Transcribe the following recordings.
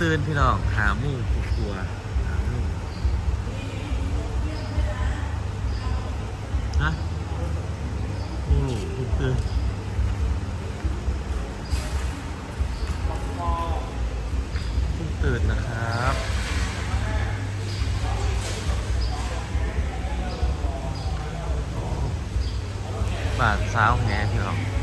ตื่นพี่น้องหาหมู่กลัวหาหมู่ฮะหมู่เพิ่ตื่นเพิ่งตื่นนะครับโอ้บาดสาวแหพี่น้อง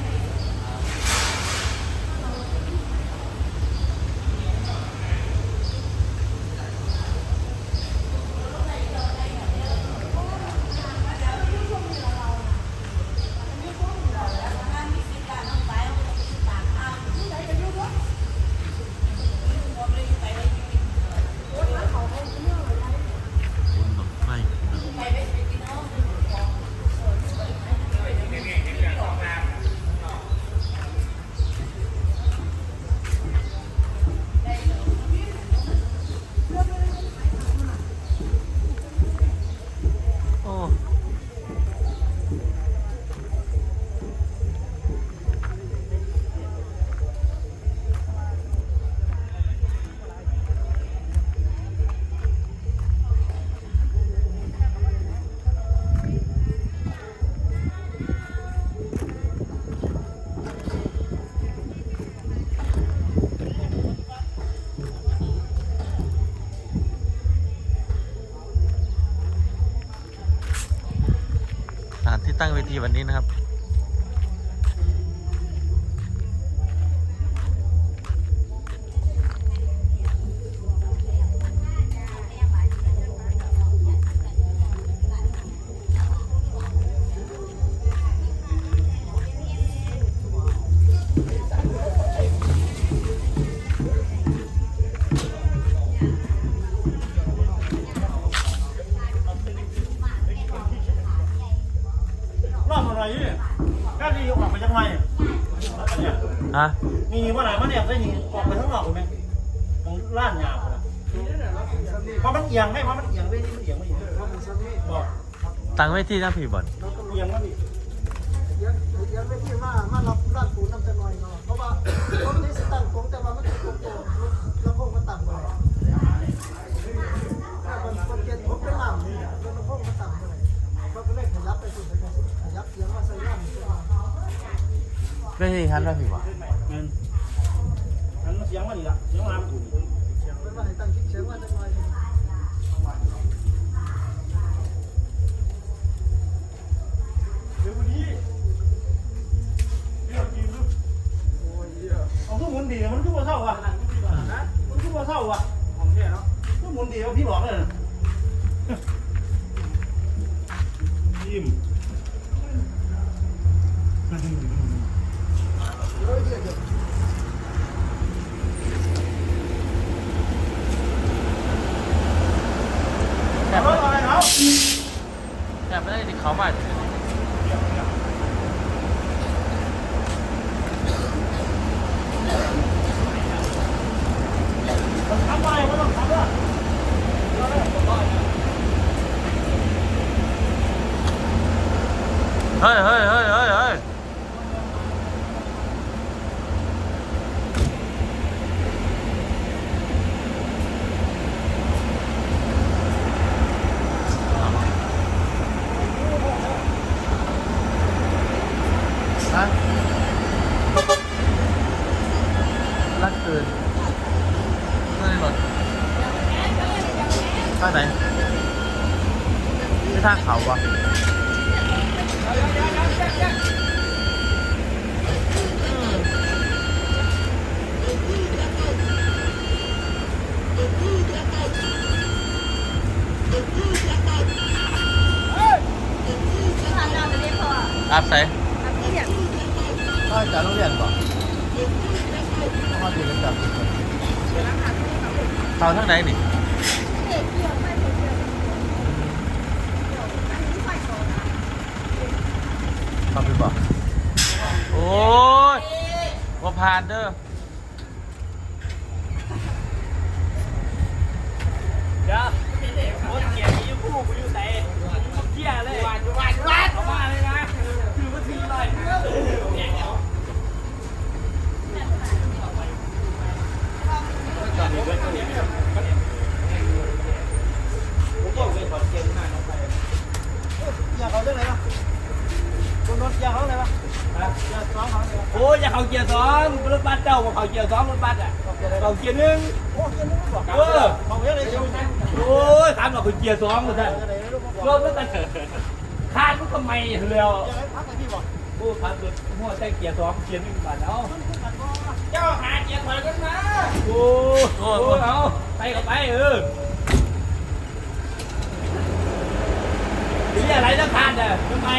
ที่ตั้งเวทีวันนี้นะครับ ออกไปยังไงเนี่ยฮะมีว่าไหนมันเนี่ยได้ยิงออกไปข้างนอกไหมของล้านยาวนะเพราะมันเอียงไม่เพราะมันเอียงไม่มันเอียงไม่เอียงบอกตั้งเวทีนะพี่บอลเอียงมันอีกยังยังไม่ที่ว่ามารับร้านปูน้ำจะน้อยเนาะ หันนะพี่บอลเงินอันเสียงมันอีกละเสียงมันเป็นว่าให้ตั้งคิดเสียงว่าจะน้อยเดี๋ยววันนี้เอาทุกมุนดีมันทุกวันเศร้าอะมันทุกวันเศร้าอะของแท้เนาะทุกมุนดีเอาพี่หลอกเลยยิ้ม แคบ รถ อะไรเขาแคบไม่ได้ที่เขาบ้านทำอะไรก็ต้องทำด้วยเฮ้ยเฮ้ยเฮ้ยเฮ้ย ถ้าจะต้องเรียนก่อนต้องมาอยู่กันแบบเขาทั้งไหนนี่เขาไปบอกโอ้ยว่าผ่านเด้อเดี๋ยวรถเกียร์นี้ผู้กูอยู่ไหนเกียร์เลยวันวันวันออกมาเลยนะคือว่าที อย่าเขาเรื่องอะไรวะคนรถอย่าเขาอะไรวะางโอ้ยอย่าเขาเกียร์สองรถบัสเจ้าเขาเกียร์สองรถบัสอะเขาเกียร์หนึ่งโอ้ยร์หงเอขาเกียร์อะไรโอ้ยถามเราเขาเกียร์สองเลยท่านรถรถบัสคาดรถทำไมเร็วโอ้รถหัวใจเกียร์สองเกียร์หนึ่งบาทเอา เจ้าหาเกียร์ถอยกันมาโอ้โหเอาไปก็ไปเออนี่อะไรต้องคาดอะทำไม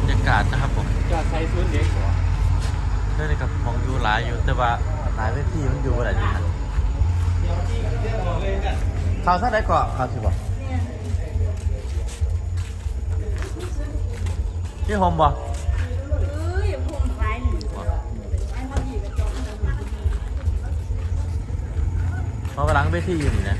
บรรยากาศนะครับผมจะใช้ศูนย์เด็กเหรอเรื่องนี้กับมองอยู่หลายอยู่แต่ว่า หลายเวทีมันอยู่อะไรนี่นะข่าวท่าได้เกาะข่าวที่บอกพี่โฮมบอกเอ้ยผมร้ายหนึ่งไอ้พอดีกระจกเพราะว่าหลังเวทีอยู่นี่นะ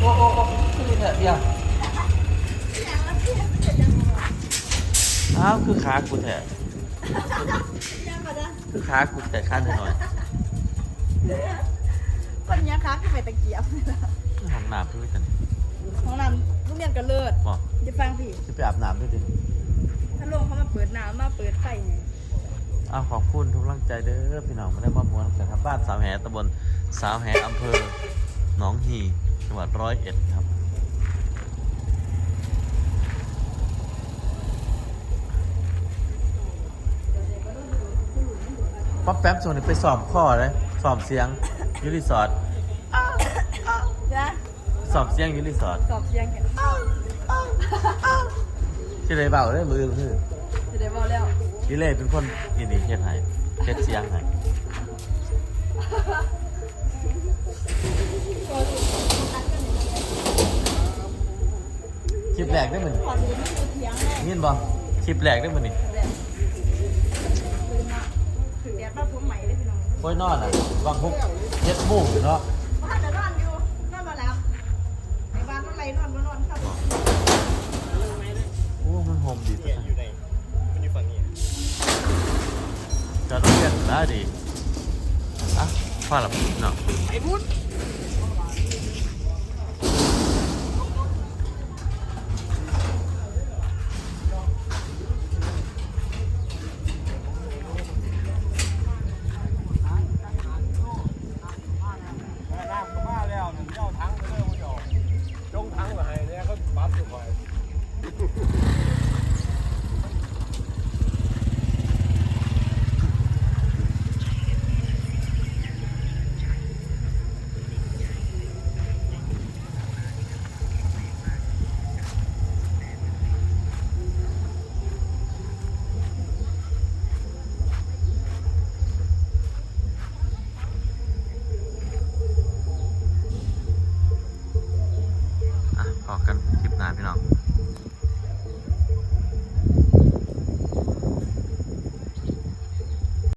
โอ้โอ้โอ้คือเถอะเดียวอ้าวคือขากู แถะยังก็ได้คือขากูแต่ขั้นหน่อยคนนี้คะก็ไปตะเกียบๆห้องน้ำด้วยกันของน้ำลูกเรียนก็เลิศบอกจะฟังพี่จะไปอาบน้ำด้วยดิถ้าลงเขามาเปิดน้ำมาเปิดไฟไงอ้าวขอบคุณทุกกำลังใจเด้อพี่น้องมาได้มามวนกันครับบ้านสาวแหตำบลสาวแหอำเภอหนองฮีจังหวัดร้อยเอ็ดครับ ป๊อปแป๊บส่วนนี้ไปสอบข้อเลยสอบเสียงอยูรีสอร์ทนะสอบเสียงอยูรีสอร์ทสอบเสียงกันที่เลยเบาได้มือคือจะได้บอกแล้วนี่เลยเป็นคนนี่นี่เฮ็ดให้เฮ็ดเสียงให้คลิปแรกได้มั้ยขอดูนี่คือเทียงไงยินบ่คลิปแรกได้มั้ยนี่แบบตื่นมา ถึงแดดมาผมใหม่เลยพี่น้องโอ้ยนอนอะวางพุกเฮ็ดมูกอยู่เนาะบ้านจะนอนอยู่นอนมาแล้วไอ้บ้านมันไรนอนมานอนครับโอ้มันโฮมดีจังอยู่ไหนมันอยู่ฝั่งนี้จะต้องเรียนได้ดีอะพอละเนาะไอ้พุทธ